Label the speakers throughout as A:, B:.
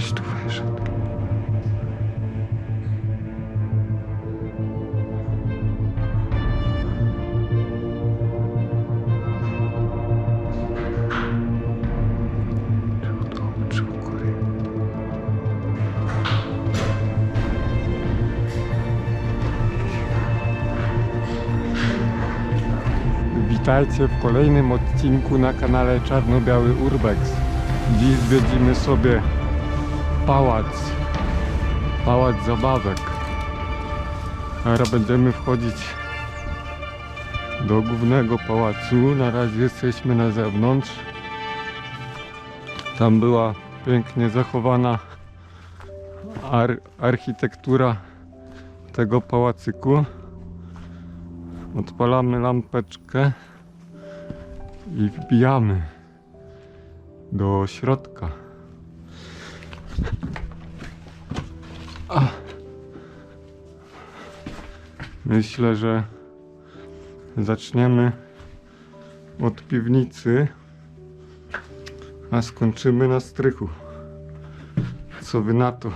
A: Ktoś tu góry? Witajcie w kolejnym odcinku na kanale Czarno-Biały Urbex. Dziś zwiedzimy sobie pałac. Pałac zabawek. Teraz będziemy wchodzić do głównego pałacu. Na razie jesteśmy na zewnątrz. Tam była pięknie zachowana ar architektura tego pałacyku. Odpalamy lampeczkę i wbijamy do środka. Myślę, że zaczniemy od piwnicy, a skończymy na strychu. Co wy na to?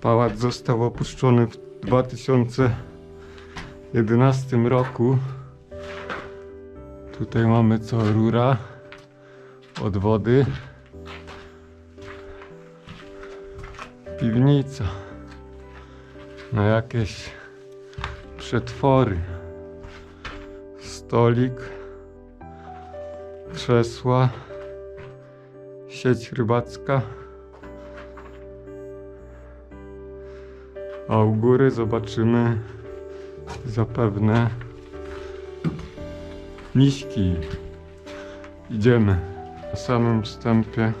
A: Pałac został opuszczony w 2011 roku. Tutaj mamy co rura od wody. Piwnica na jakieś przetwory. Stolik, krzesła, sieć rybacka. A u góry zobaczymy zapewne miśki. Idziemy. Na samym wstępie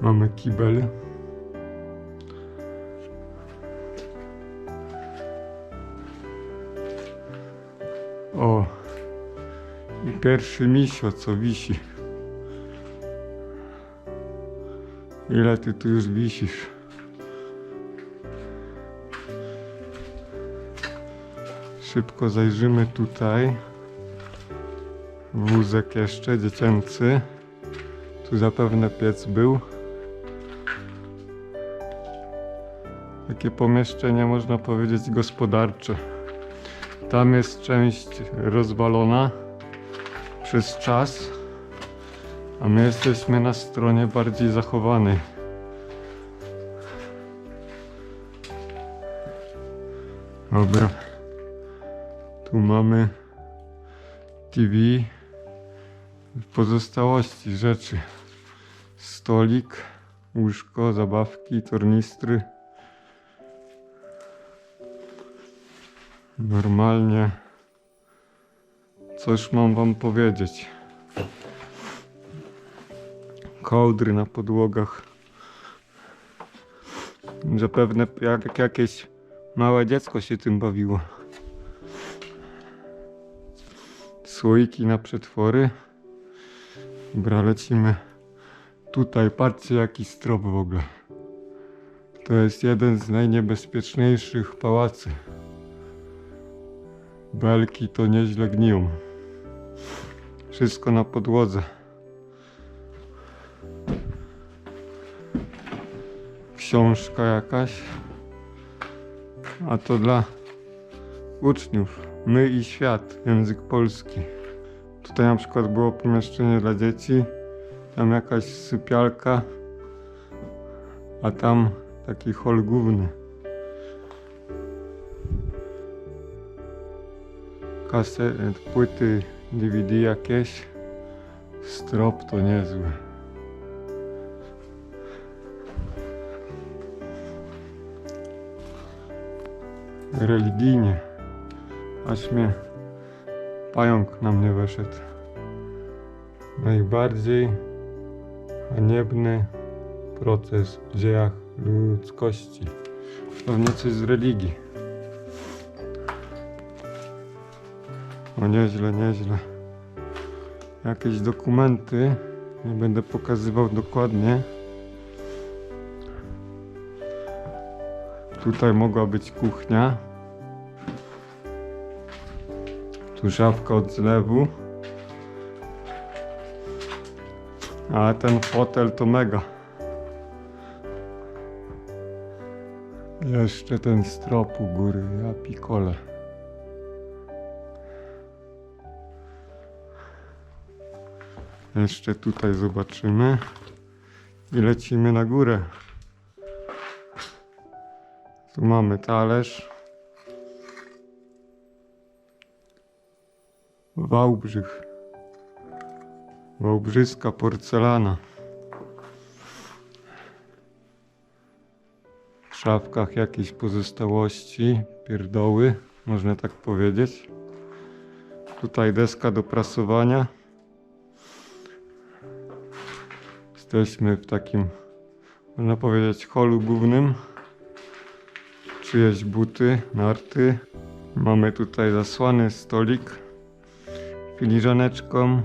A: mamy kibel. Pierwszy misio, co wisi. Ile ty tu już wisisz? Szybko zajrzymy tutaj. Wózek jeszcze dziecięcy. Tu zapewne piec był. Takie pomieszczenie można powiedzieć gospodarcze. Tam jest część rozwalona przez czas, a my jesteśmy na stronie bardziej zachowanej. Dobra. Tu mamy TV. Pozostałości rzeczy. Stolik, łóżko, zabawki, tornistry. Normalnie. Coś mam wam powiedzieć. Kołdry na podłogach. Zapewne jak jakieś małe dziecko się tym bawiło. Słoiki na przetwory. Dobra, lecimy. Tutaj patrzcie jaki strop w ogóle. To jest jeden z najniebezpieczniejszych pałacy. Belki to nieźle gniją. Wszystko na podłodze. Książka jakaś. A to dla uczniów. My i świat, język polski. Tutaj na przykład było pomieszczenie dla dzieci. Tam jakaś sypialka. A tam taki hol główny. kasy, płyty DVD jakieś. Strop to niezły. Religijnie. Aż mnie pająk na mnie weszedł. Najbardziej haniebny proces w dziejach ludzkości. Pewnie coś z religii. No nieźle, nieźle. Jakieś dokumenty. Nie będę pokazywał dokładnie. Tutaj mogła być kuchnia. Tu szafka od zlewu. Ale ten fotel to mega. Jeszcze ten strop u góry, ja pikole. Jeszcze tutaj zobaczymy i lecimy na górę. Tu mamy talerz. Wałbrzych. Wałbrzyska porcelana. W szafkach jakieś pozostałości, pierdoły, można tak powiedzieć. Tutaj deska do prasowania. Jesteśmy w takim, można powiedzieć, holu głównym. Czyjeś buty, narty. Mamy tutaj zasłany stolik filiżaneczką,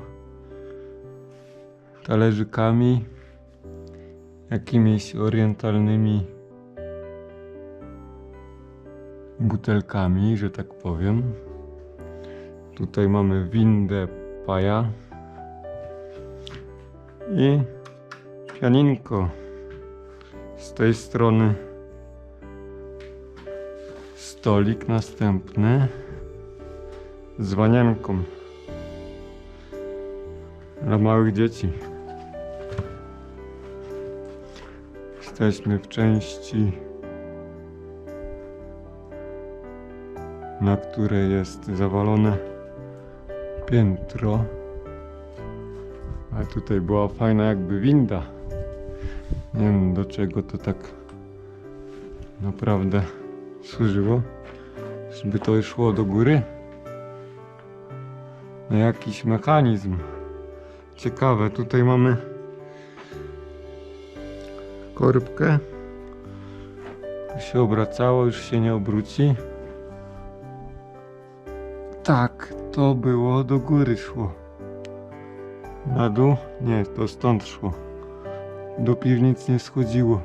A: talerzykami, jakimiś orientalnymi butelkami, że tak powiem. Tutaj mamy windę paja i pianinko. Z tej strony stolik następny z wanienką dla małych dzieci. Jesteśmy w części, na której jest zawalone piętro. A tutaj była fajna jakby winda. Nie wiem do czego to tak naprawdę służyło. Żeby to szło do góry. Na jakiś mechanizm. Ciekawe, tutaj mamy korbkę. Tu się obracało, już się nie obróci. Tak, to było do góry szło. Na dół? Nie, to stąd szło. Do piwnic nie schodziło.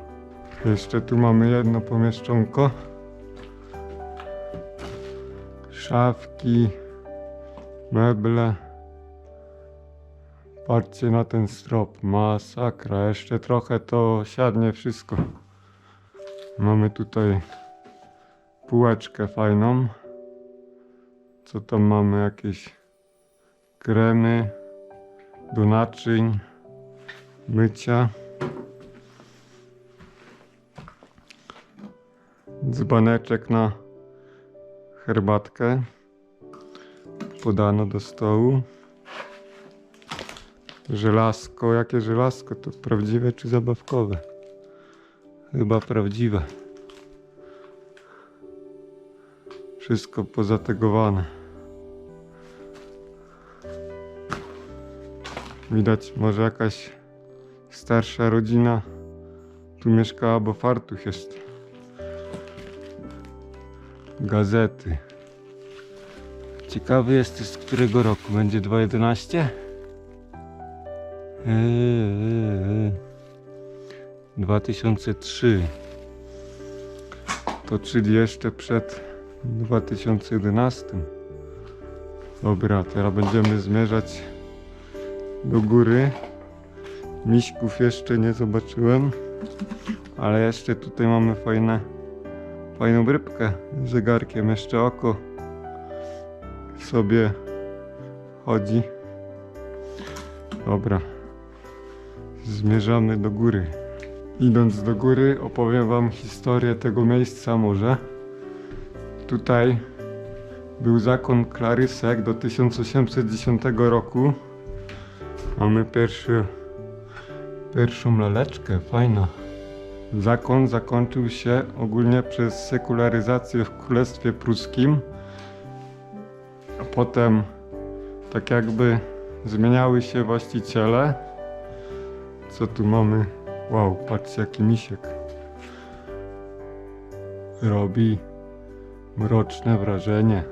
A: Jeszcze tu mamy jedno pomieszczonko. Szafki, meble. Patrzcie na ten strop, masakra. Jeszcze trochę to siadnie wszystko. Mamy tutaj półeczkę fajną. Co tam mamy? Jakieś kremy do naczyń, mycia. Dzbaneczek na herbatkę. Podano do stołu. Żelazko, jakie żelazko? To prawdziwe czy zabawkowe? Chyba prawdziwe. Wszystko pozategowane. Widać, może jakaś starsza rodzina tu mieszkała, bo fartuch jest. Gazety. Ciekawy jest z którego roku. Będzie 2.11? Eee, 2003 to czyli jeszcze przed 2011 dobra teraz będziemy zmierzać do góry miśków jeszcze nie zobaczyłem ale jeszcze tutaj mamy fajne fajną rybkę z zegarkiem jeszcze oko sobie chodzi dobra Zmierzamy do góry. Idąc do góry, opowiem Wam historię tego miejsca może. Tutaj był zakon Klarysek do 1810 roku. Mamy pierwszy, pierwszą laleczkę, fajna. Zakon zakończył się ogólnie przez sekularyzację w Królestwie Pruskim. Potem tak jakby zmieniały się właściciele. Co tu mamy? Wow, patrzcie jaki misiek. Robi mroczne wrażenie.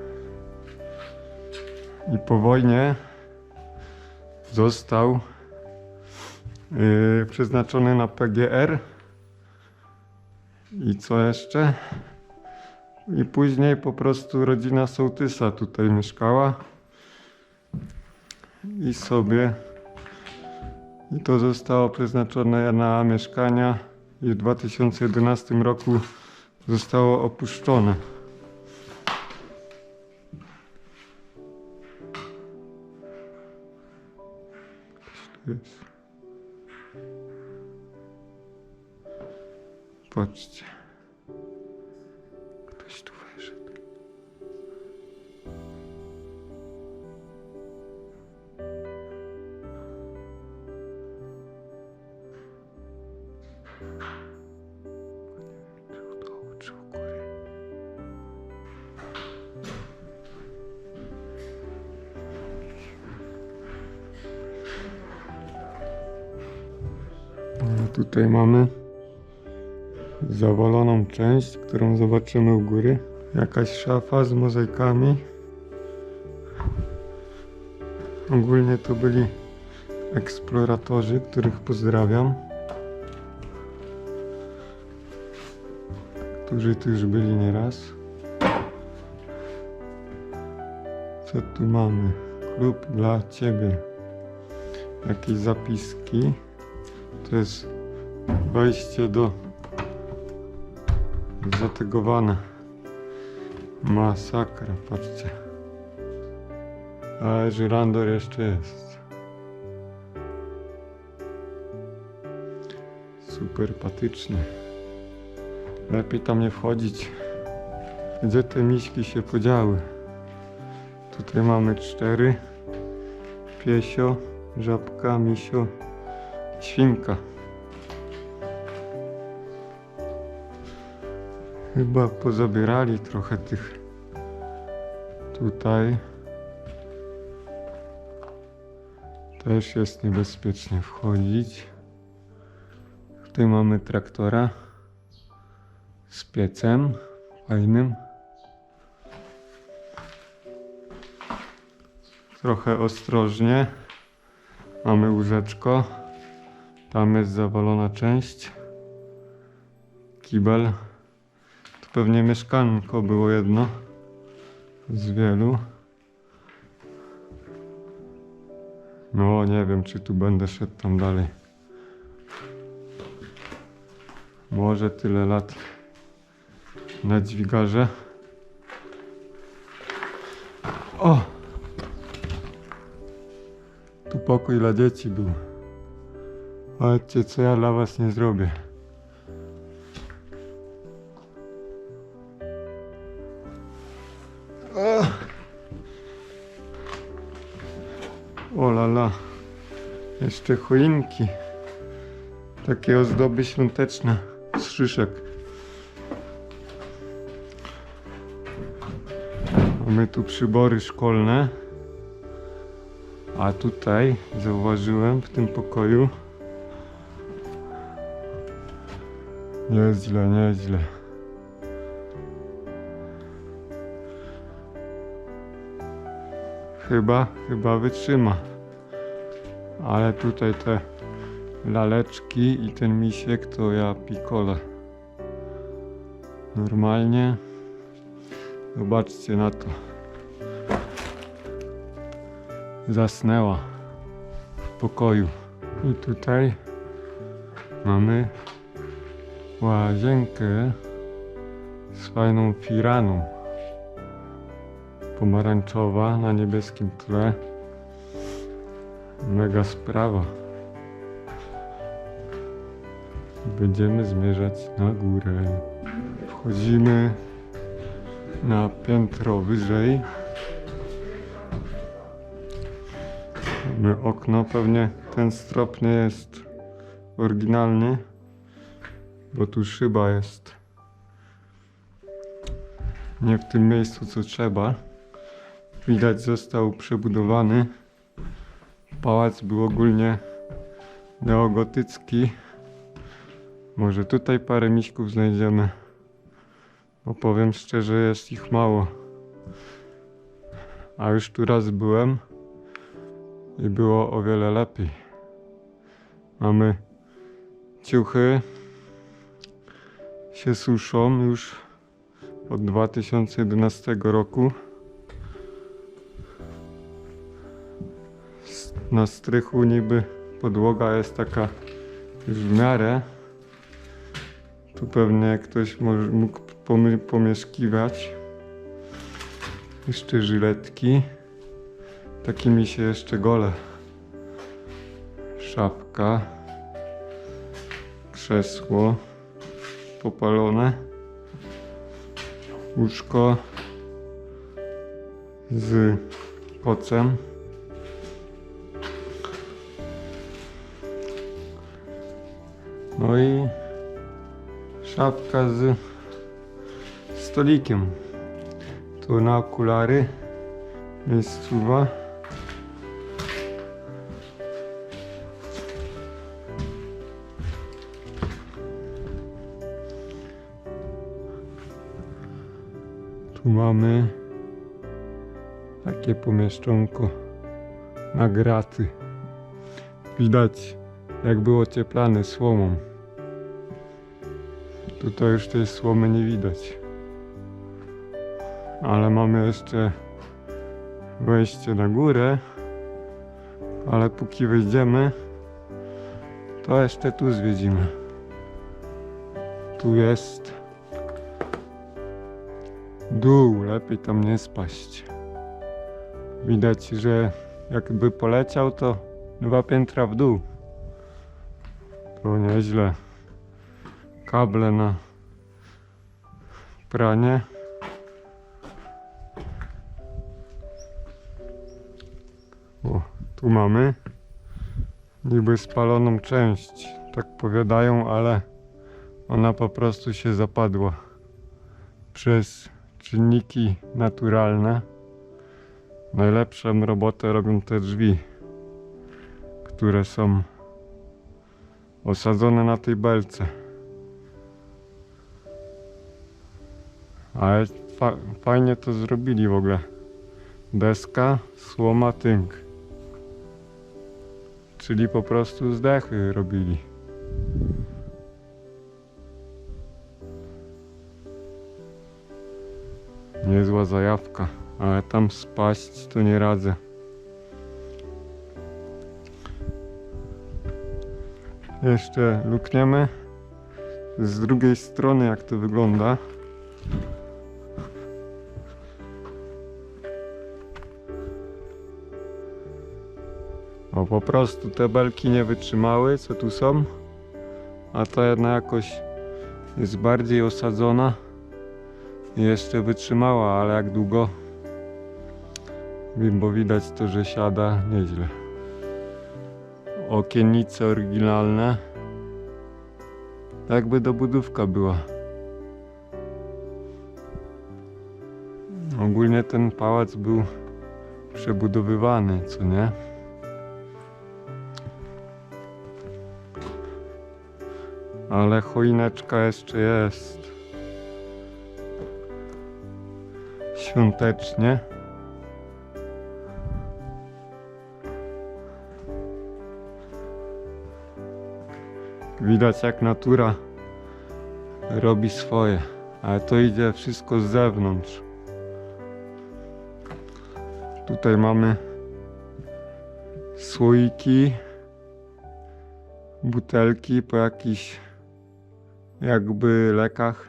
A: I po wojnie został yy, przeznaczony na PGR. I co jeszcze? I później po prostu rodzina sołtysa tutaj mieszkała. I sobie I to zostało przeznaczone na mieszkania i w 2011 roku zostało opuszczone. Patrzcie. Ktoś tu wyszedł. Czy u dołu, czy u Tutaj mamy zawaloną część, którą zobaczymy u góry. Jakaś szafa z mozaikami. Ogólnie to byli eksploratorzy, których pozdrawiam. Którzy tu już byli nieraz. Co tu mamy? Klub dla Ciebie. Jakieś zapiski. To jest wejście do zategowane. Masakra, patrzcie. Ale żyrandor jeszcze jest. Super patycznie. Lepiej tam nie wchodzić. Gdzie te miśki się podziały? Tutaj mamy cztery. Piesio, żabka, misio, świnka. Chyba pozabierali trochę tych tutaj. Też jest niebezpiecznie wchodzić. Tutaj mamy traktora z piecem fajnym. Trochę ostrożnie. Mamy łóżeczko. Tam jest zawalona część. Kibel. Pewnie mieszkanko było jedno z wielu. No, nie wiem, czy tu będę szedł tam dalej. Może tyle lat na dźwigarze. O! Tu pokój dla dzieci był. Patrzcie, co ja dla was nie zrobię. Jeszcze choinki. Takie ozdoby świąteczne z szyszek. Mamy tu przybory szkolne. A tutaj zauważyłem w tym pokoju. Nieźle, nieźle. Chyba, chyba wytrzyma. Ale tutaj te laleczki i ten misiek to ja pikole. Normalnie. Zobaczcie na to. Zasnęła w pokoju. I tutaj mamy łazienkę z fajną firaną pomarańczowa na niebieskim tle. Mega sprawa. Będziemy zmierzać na górę. Wchodzimy na piętro wyżej. Mamy okno, pewnie ten strop nie jest oryginalny, bo tu szyba jest nie w tym miejscu co trzeba. Widać został przebudowany. Pałac był ogólnie neogotycki. Może tutaj parę miśków znajdziemy. Bo powiem szczerze, jest ich mało. A już tu raz byłem i było o wiele lepiej. Mamy ciuchy, się suszą już od 2011 roku. Na strychu niby podłoga jest taka już w miarę. Tu pewnie ktoś mógł pomieszkiwać. Jeszcze żyletki. Takimi się jeszcze gole. Szafka. Krzesło. Popalone. Łóżko. Z kocem. No i szafka z stolikiem. Tu na okulary miejscowa. Tu mamy takie pomieszczonko na graty. Widać jak było cieplane słomą. Tutaj już tej słomy nie widać. Ale mamy jeszcze wejście na górę. Ale póki wejdziemy, to jeszcze tu zwiedzimy. Tu jest dół, lepiej tam nie spaść. Widać, że jakby poleciał, to dwa piętra w dół. To nieźle. Kable na pranie. O, tu mamy niby spaloną część, tak powiadają, ale ona po prostu się zapadła przez czynniki naturalne. Najlepszą robotę robią te drzwi, które są osadzone na tej belce. Ale fa fajnie to zrobili w ogóle. Deska, słoma, tynk. Czyli po prostu zdechy robili. Niezła zajawka, ale tam spaść to nie radzę. Jeszcze lukniemy z drugiej strony jak to wygląda. O po prostu te belki nie wytrzymały co tu są. A ta jedna jakoś jest bardziej osadzona i jeszcze wytrzymała, ale jak długo? Bo widać to, że siada nieźle okiennice oryginalne. Jakby dobudówka była. Ogólnie ten pałac był przebudowywany, co nie? Ale choineczka jeszcze jest. Świątecznie. Widać jak natura robi swoje, ale to idzie wszystko z zewnątrz. Tutaj mamy słoiki, butelki po jakichś jakby lekach.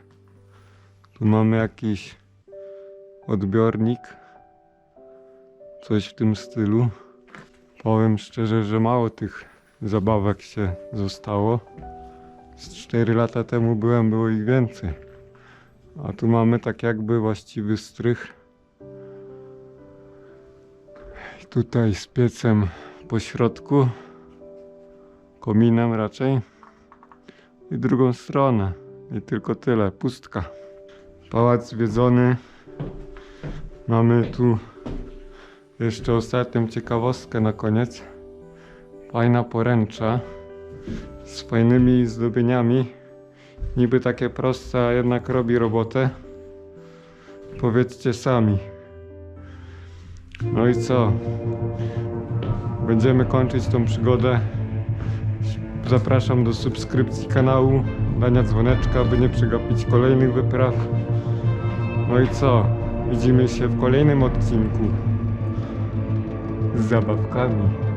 A: Tu mamy jakiś odbiornik, coś w tym stylu. Powiem szczerze, że mało tych zabawek się zostało. Z 4 lata temu byłem, było ich więcej. A tu mamy tak jakby właściwy strych. Tutaj z piecem po środku, kominem raczej. I drugą stronę. I tylko tyle, pustka. Pałac zwiedzony. Mamy tu jeszcze ostatnią ciekawostkę na koniec. Fajna poręcza z fajnymi zdobieniami. Niby takie proste, a jednak robi robotę. Powiedzcie sami. No i co? Będziemy kończyć tą przygodę. Zapraszam do subskrypcji kanału, dania dzwoneczka, by nie przegapić kolejnych wypraw. No i co? Widzimy się w kolejnym odcinku z zabawkami.